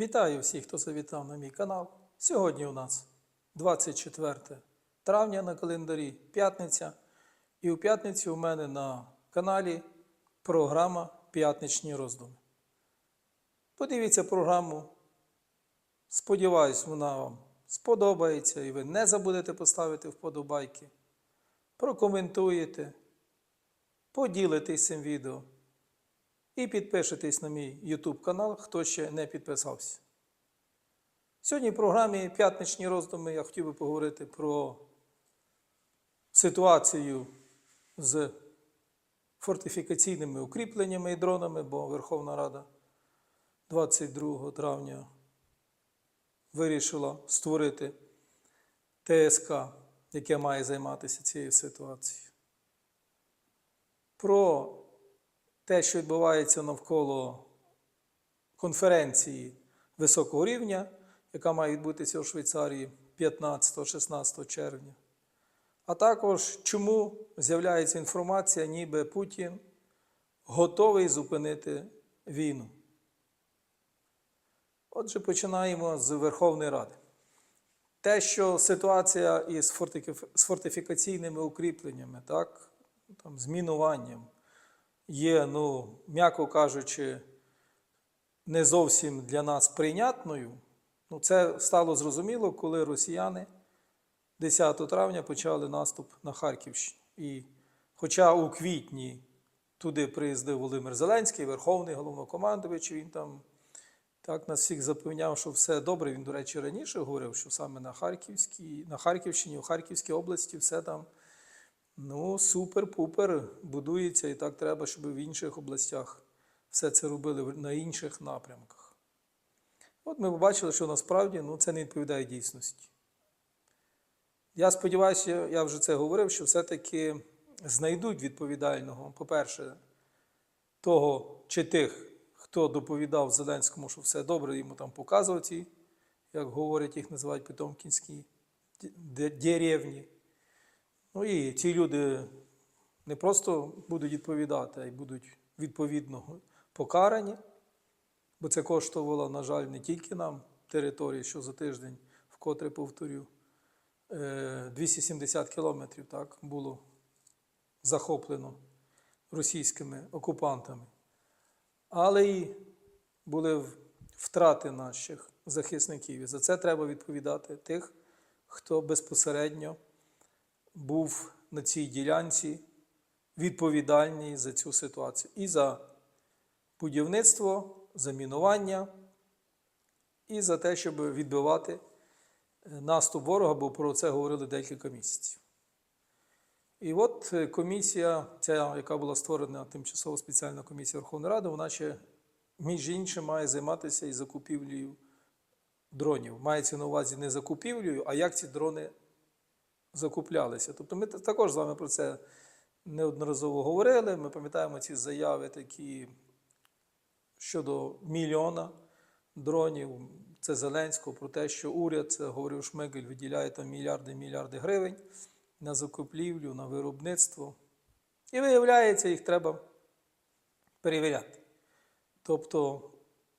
Вітаю всіх, хто завітав на мій канал. Сьогодні у нас 24 травня на календарі, п'ятниця. І у п'ятницю у мене на каналі програма П'ятничні роздуми. Подивіться програму. Сподіваюсь, вона вам сподобається і ви не забудете поставити вподобайки. Прокоментуєте, поділитесь цим відео і підпишитесь на мій YouTube канал, хто ще не підписався. Сьогодні в програмі П'ятничні роздуми я хотів би поговорити про ситуацію з фортифікаційними укріпленнями і дронами, бо Верховна Рада 22 травня вирішила створити ТСК, яке має займатися цією ситуацією. Про те, що відбувається навколо конференції високого рівня, яка має відбутися у Швейцарії 15-16 червня. А також чому з'являється інформація, ніби Путін готовий зупинити війну. Отже, починаємо з Верховної Ради. Те, що ситуація із фортифікаційними укріпленнями, так, там, з мінуванням, є, ну, м'яко кажучи, не зовсім для нас прийнятною. Ну, це стало зрозуміло, коли росіяни 10 травня почали наступ на Харківщині. І хоча у квітні туди приїздив Володимир Зеленський, Верховний головнокомандувач, він там так нас всіх запевняв, що все добре. Він, до речі, раніше говорив, що саме на Харківській, на Харківщині, у Харківській області все там Ну, супер-пупер будується і так треба, щоб в інших областях все це робили на інших напрямках. От ми побачили, що насправді ну, це не відповідає дійсності. Я сподіваюся, я вже це говорив, що все-таки знайдуть відповідального, по-перше, того чи тих, хто доповідав Зеленському, що все добре, йому там показував ці, як говорять, їх називають питомкінські деревні. Ну і ці люди не просто будуть відповідати, а й будуть відповідно покарані, бо це коштувало, на жаль, не тільки нам території, що за тиждень, вкотре повторю, е, 270 кілометрів так, було захоплено російськими окупантами. Але й були втрати наших захисників. І за це треба відповідати тих, хто безпосередньо був на цій ділянці відповідальний за цю ситуацію і за будівництво, за мінування, і за те, щоб відбивати е, наступ ворога, бо про це говорили декілька місяців. І от е, комісія, ця, яка була створена тимчасова спеціальна комісія Верховної Ради, вона ще, між іншим, має займатися і закупівлею дронів. Мається на увазі не закупівлею, а як ці дрони закуплялися. Тобто ми також з вами про це неодноразово говорили. Ми пам'ятаємо ці заяви такі щодо мільйона дронів. Це Зеленського про те, що уряд, це говорив Шмигель, виділяє там мільярди мільярди гривень на закупівлю, на виробництво. І виявляється, їх треба перевіряти. Тобто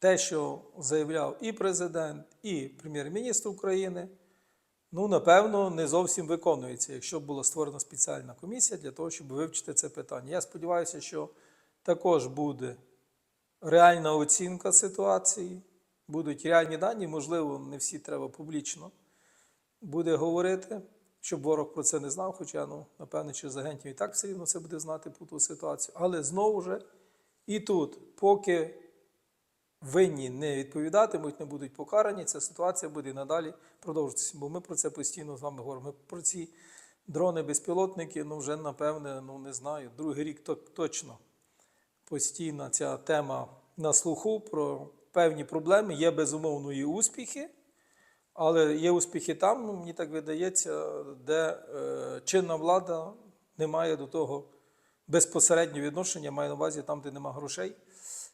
те, що заявляв і президент, і прем'єр-міністр України, ну, напевно, не зовсім виконується, якщо була створена спеціальна комісія для того, щоб вивчити це питання. Я сподіваюся, що також буде реальна оцінка ситуації, будуть реальні дані, можливо, не всі треба публічно буде говорити, щоб ворог про це не знав, хоча, ну, напевно, через агентів і так все рівно це буде знати про ту ситуацію. Але знову ж і тут, поки винні не відповідатимуть, не будуть покарані, ця ситуація буде і надалі продовжуватися. Бо ми про це постійно з вами говоримо. Ми про ці дрони-безпілотники, ну вже напевне, ну не знаю, другий рік то- точно постійна ця тема на слуху про певні проблеми. Є безумовно і успіхи, але є успіхи там, ну, мені так видається, де е, чинна влада не має до того безпосереднього відношення, має на увазі там, де нема грошей,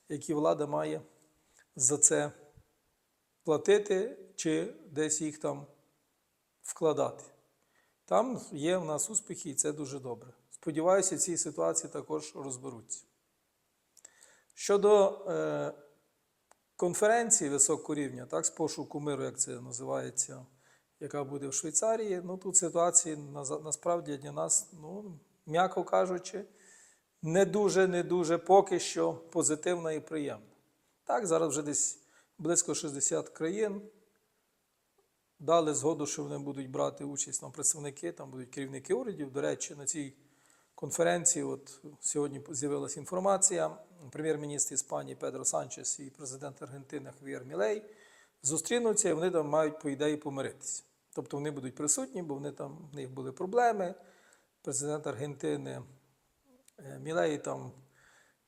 які влада має за це платити чи десь їх там вкладати. Там є в нас успіхи, і це дуже добре. Сподіваюся, в цій ситуації також розберуться. Щодо е, конференції високого рівня, так, з пошуку миру, як це називається, яка буде в Швейцарії, ну тут ситуація на- насправді для нас, ну, м'яко кажучи, не дуже, не дуже поки що позитивна і приємна. Так, зараз вже десь близько 60 країн дали згоду, що вони будуть брати участь там представники, там будуть керівники урядів. До речі, на цій конференції, от сьогодні з'явилася інформація, прем'єр-міністр Іспанії Педро Санчес і президент Аргентини Хвієр Мілей зустрінуться і вони там мають, по ідеї, помиритися. Тобто вони будуть присутні, бо вони там, в них були проблеми. Президент Аргентини е, Мілей там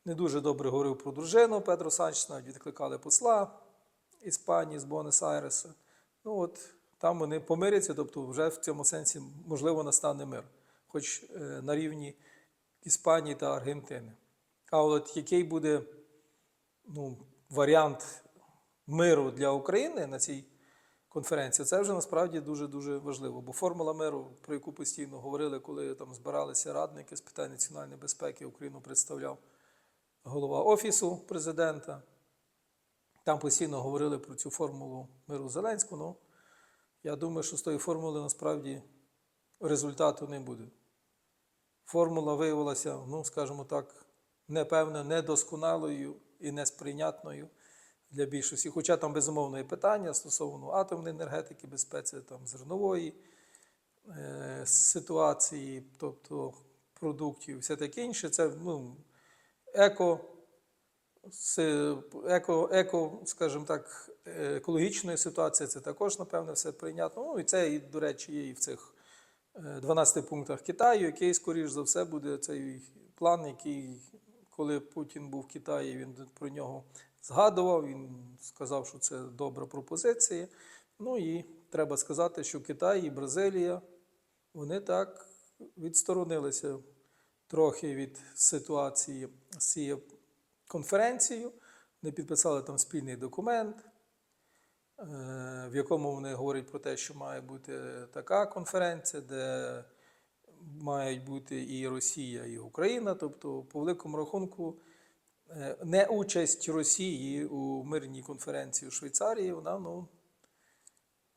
не дуже добре говорив про дружину Педро Санчес, навіть відкликали посла Іспанії з Буенос-Айреса. Ну от там вони помиряться, тобто вже в цьому сенсі можливо настане мир, хоч е, на рівні Іспанії та Аргентини. А от який буде ну, варіант миру для України на цій конференції, це вже насправді дуже дуже важливо. Бо формула миру, про яку постійно говорили, коли там збиралися радники з питань національної безпеки, Україну представляв голова Офісу президента. Там постійно говорили про цю формулу миру Зеленського. Ну, я думаю, що з тої формули насправді результату не буде. Формула виявилася, ну, скажімо так, непевно, недосконалою і несприйнятною для більшості. Хоча там безумовно є питання стосовно атомної енергетики, безпеці там, зернової е, ситуації, тобто продуктів, все таке інше. Це ну, еко, еко, еко, скажімо так, е, екологічної ситуації, це також, напевне, все прийнятно. Ну і це, і, до речі, є і в цих е, 12 пунктах Китаю, який, скоріш за все, буде цей план, який, коли Путін був в Китаї, він про нього згадував. Він сказав, що це добра пропозиція. Ну і треба сказати, що Китай і Бразилія вони так відсторонилися трохи від ситуації з цією конференцією. Вони підписали там спільний документ, е, в якому вони говорять про те, що має бути така конференція, де мають бути і Росія, і Україна. Тобто, по великому рахунку, е, не участь Росії у мирній конференції у Швейцарії, вона ну,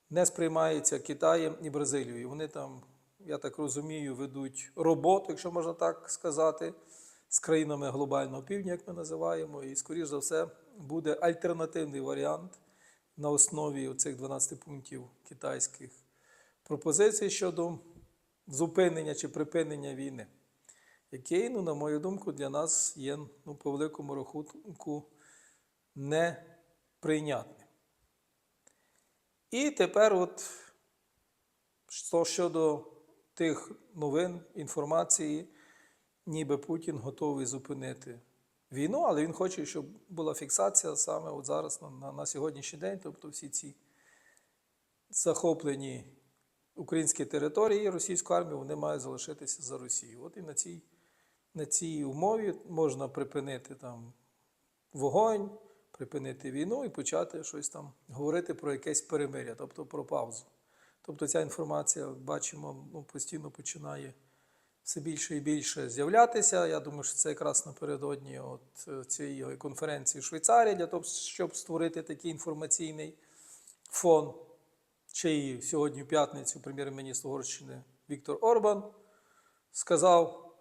не сприймається Китаєм і Бразилією. Вони там, я так розумію, ведуть роботу, якщо можна так сказати, з країнами глобального півдня, як ми називаємо. І, скоріш за все, буде альтернативний варіант на основі цих 12 пунктів китайських пропозицій щодо зупинення чи припинення війни, який, ну, на мою думку, для нас є ну, по великому рахунку неприйнятним. І тепер, от що щодо тих новин, інформації, ніби Путін готовий зупинити війну, але він хоче, щоб була фіксація саме от зараз на, на, сьогоднішній день, тобто всі ці захоплені українські території російської армії, вони мають залишитися за Росією. От і на цій, на цій умові можна припинити там вогонь, припинити війну і почати щось там говорити про якесь перемиря, тобто про паузу. Тобто ця інформація, бачимо, ну, постійно починає все більше і більше з'являтися. Я думаю, що це якраз напередодні от цієї конференції в Швейцарії для того, щоб створити такий інформаційний фон. Чи і сьогодні, в п'ятницю, прем'єр-міністр Угорщини Віктор Орбан сказав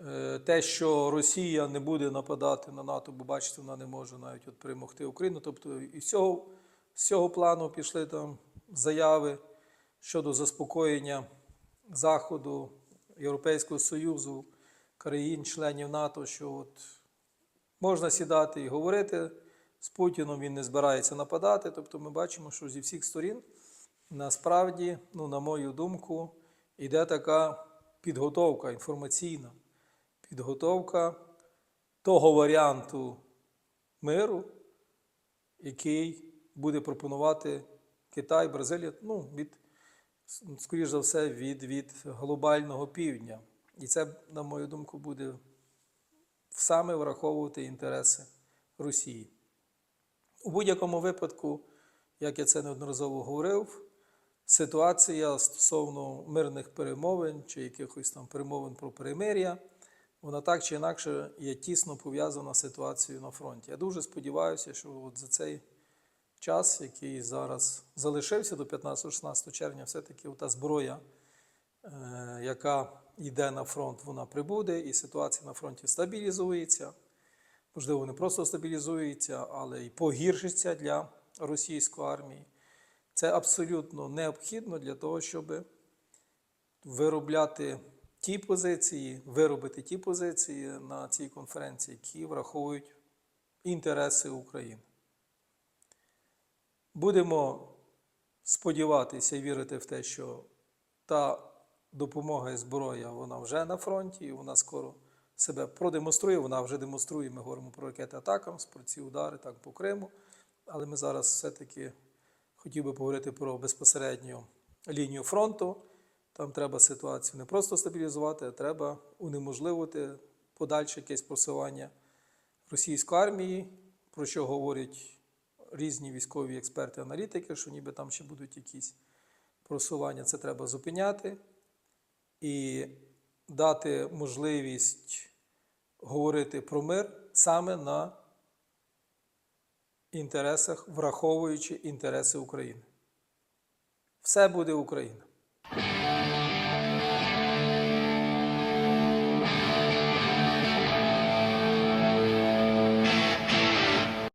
е, те, що Росія не буде нападати на НАТО, бо бачите, вона не може навіть от перемогти Україну. Тобто і з цього, з цього плану пішли там заяви щодо заспокоєння Заходу, Європейського Союзу, країн-членів НАТО, що от можна сідати і говорити з Путіном, він не збирається нападати. Тобто ми бачимо, що зі всіх сторін насправді, ну, на мою думку, йде така підготовка інформаційна, підготовка того варіанту миру, який буде пропонувати Китай, Бразилія, ну, від, скоріш за все, від, від глобального півдня. І це, на мою думку, буде саме враховувати інтереси Росії. У будь-якому випадку, як я це неодноразово говорив, ситуація стосовно мирних перемовин чи якихось там перемовин про перемир'я, вона так чи інакше є тісно пов'язана з ситуацією на фронті. Я дуже сподіваюся, що от за цей час, який зараз залишився до 15-16 червня, все-таки та зброя, е, яка йде на фронт, вона прибуде, і ситуація на фронті стабілізується. Можливо, не просто стабілізується, але й погіршиться для російської армії. Це абсолютно необхідно для того, щоб виробляти ті позиції, виробити ті позиції на цій конференції, які враховують інтереси України. Будемо сподіватися і вірити в те, що та допомога і зброя вона вже на фронті, і вона скоро себе продемонструє. Вона вже демонструє. Ми говоримо про ракети Атакамс, про ці удари так по Криму. Але ми зараз все-таки хотів би поговорити про безпосередню лінію фронту. Там треба ситуацію не просто стабілізувати, а треба унеможливити подальше якесь просування російської армії, про що говорять різні військові експерти, аналітики, що ніби там ще будуть якісь просування. Це треба зупиняти і дати можливість говорити про мир саме на інтересах, враховуючи інтереси України. Все буде Україна.